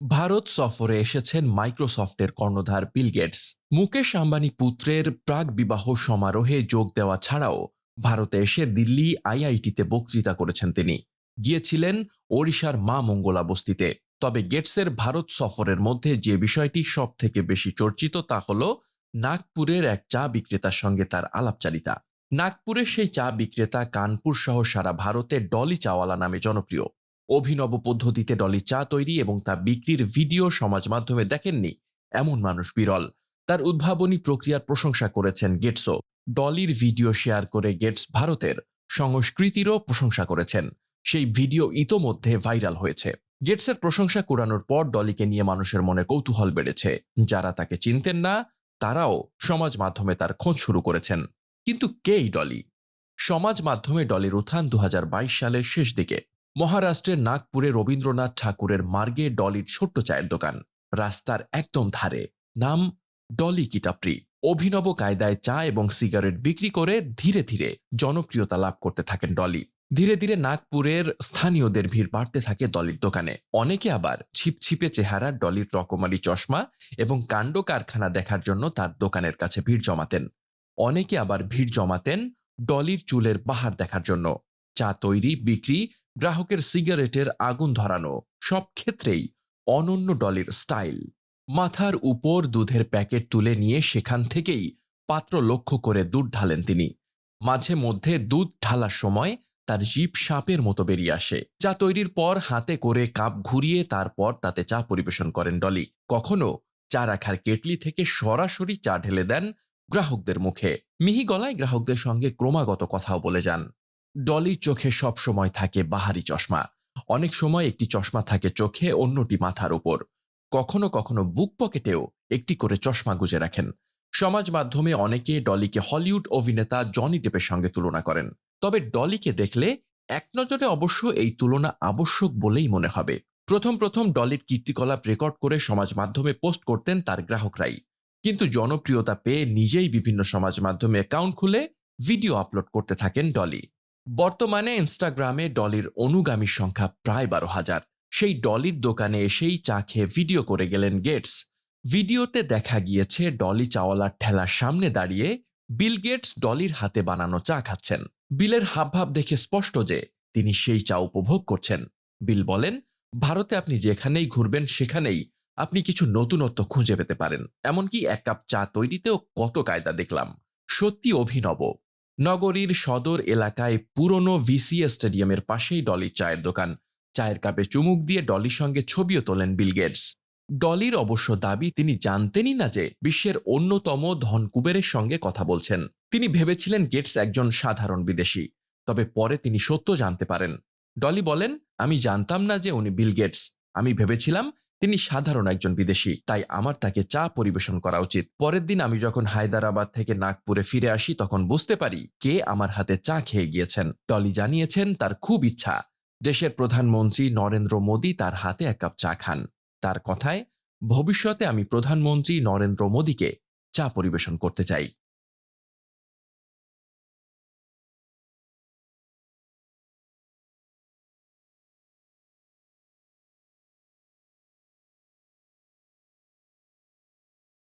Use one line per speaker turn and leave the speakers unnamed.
ভারত সফরে এসেছেন মাইক্রোসফটের কর্ণধার বিল গেটস। মুকেশ আম্বানি পুত্রের প্রাক বিবাহ সমারোহে যোগ দেওয়া ছাড়াও ভারতে এসে দিল্লি আইআইটিতে বক্তৃতা করেছেন তিনি। গিয়েছিলেন ওড়িশার মা মঙ্গলা বস্তিতে তবে গেটসের ভারত সফরের মধ্যে যে বিষয়টি সব থেকে বেশি চর্চিত তা হল নাগপুরের এক চা বিক্রেতার সঙ্গে তার আলাপচারিতা। নাগপুরের সেই চা বিক্রেতা কানপুর সহ সারা ভারতে ডলি চাওয়ালা নামে জনপ্রিয়। অভিনব পদ্ধতিতে ডলি চা তৈরি এবং তা বিক্রির ভিডিও সমাজ মাধ্যমে দেখেননি এমন মানুষ বিরল। তার উদ্ভাবনী প্রক্রিয়ার প্রশংসা করেছেন গেটসও। ডলির ভিডিও শেয়ার করে গেটস ভারতের সংস্কৃতিরও প্রশংসা করেছেন। সেই ভিডিও ইতোমধ্যে ভাইরাল হয়েছে। গেটসের প্রশংসা কুড়ানোর পর ডলিকে নিয়ে মানুষের মনে কৌতূহল বেড়েছে। যারা তাকে চিনতেন না, তারাও সমাজ মাধ্যমে তার খোঁজ শুরু করেছেন। কিন্তু কেই ডলি? সমাজ মাধ্যমে ডলির উত্থান দু হাজার বাইশ সালের শেষ দিকে। মহারাষ্ট্রের নাগপুরে রবীন্দ্রনাথ ঠাকুরের মার্গে ডলির ছোট্ট চায়ের দোকান। রাস্তার একদম ধারে। নাম ডলি কিটাপ্রি অভিনব কায়দায় চা এবং সিগারেট বিক্রি করে ধীরে ধীরে জনপ্রিয়তা লাভ করতে থাকেন ডলি। ধীরে ধীরে নাগপুরের স্থানীয়দের ভিড় বাড়তে থাকে ডলির দোকানে। অনেকে আবার ছিপছিপে চেহারা, ডলির রকমারি চশমা এবং কাণ্ড কারখানা দেখার জন্য তার দোকানের কাছে ভিড় জমাতেন। অনেকে আবার ভিড় জমাতেন ডলির চুলের বাহার দেখার জন্য। চা তৈরি, বিক্রি গ্রাহকের সিগারেটের আগুন ধরানো সব ক্ষেত্রেই অনন্য ডলির স্টাইল। মাথার উপর দুধের প্যাকেট তুলে নিয়ে সেখান থেকেই পাত্র লক্ষ্য করে দুধ ঢালেন তিনি। মাঝে মধ্যে দুধ ঢালার সময় তার জিপ সাপের মতো বেরিয়ে আসে চা তৈরির পর হাতে করে কাপ ঘুরিয়ে তারপর তাতে চা পরিবেশন করেন ডলি। কখনো চা রাখার কেটলি থেকে সরাসরি চা ঢেলে দেন গ্রাহকদের মুখে। মিহি গলায় গ্রাহকদের সঙ্গে ক্রমাগত কথাও বলে যান। ডলির চোখে সব সময় থাকে বাহারি চশমা। অনেক সময় একটি চশমা থাকে চোখে, অন্যটি মাথার উপর। কখনো কখনো বুক পকেটেও একটি করে চশমা গুজে রাখেন। সমাজ মাধ্যমে অনেকে ডলিকে হলিউড অভিনেতা জনি ডেপের সঙ্গে তুলনা করেন। তবে ডলিকে দেখলে এক নজরে অবশ্য এই তুলনা আবশ্যক বলেই মনে হবে। প্রথম প্রথম ডলির কীর্তিকলাপ রেকর্ড করে সমাজ মাধ্যমে পোস্ট করতেন তার গ্রাহকরাই। কিন্তু জনপ্রিয়তা পেয়ে নিজেই বিভিন্ন সমাজ মাধ্যমে অ্যাকাউন্ট খুলে ভিডিও আপলোড করতে থাকেন ডলি। বর্তমানে ইনস্টাগ্রামে ডলির অনুগামীর সংখ্যা প্রায় বারো হাজার। সেই ডলির দোকানে এসেই চা খেয়ে ভিডিও করে গেলেন গেটস। ভিডিওতে দেখা গিয়েছে ডলি চাওয়ালার ঠেলার সামনে দাঁড়িয়ে বিল গেটস ডলির হাতে বানানো চা খাচ্ছেন। বিলের হাবভাব দেখে স্পষ্ট যে তিনি সেই চা উপভোগ করছেন। বিল বলেন, ভারতে আপনি যেখানেই ঘুরবেন সেখানেই আপনি কিছু নতুনত্ব খুঁজে পেতে পারেন। এমনকি এক কাপ চা তৈরিতেও কত কায়দা দেখলাম। সত্যি অভিনব। নগরীর সদর এলাকায় পুরনো ভিসিএ স্টেডিয়ামের পাশেই ডলির চায়ের দোকান। চায়ের কাপে চুমুক দিয়ে ডলির সঙ্গে ছবিও তোলেন বিল গেটস। ডলির অবশ্য দাবি, তিনি জানতেনই না যে বিশ্বের অন্যতম ধন কুবেরের সঙ্গে কথা বলছেন। তিনি ভেবেছিলেন গেটস একজন সাধারণ বিদেশি, তবে পরে তিনি সত্য জানতে পারেন। ডলি বলেন, আমি জানতাম না যে উনি বিল গেটস। আমি ভেবেছিলাম তিনি সাধারণ একজন বিদেশি, তাই আমার তাকে চা পরিবেশন করা উচিত। পরের দিন আমি যখন হায়দ্রাবাদ থেকে নাগপুরে ফিরে আসি, তখন বুঝতে পারি কে আমার হাতে চা খেয়ে গিয়েছেন। টলি জানিয়েছেন তার খুব ইচ্ছা। দেশের প্রধানমন্ত্রী নরেন্দ্র মোদী তার হাতে এক কাপ চা খান। তার কথায়, ভবিষ্যতে আমি প্রধানমন্ত্রী নরেন্দ্র মোদীকে চা পরিবেশন করতে চাই।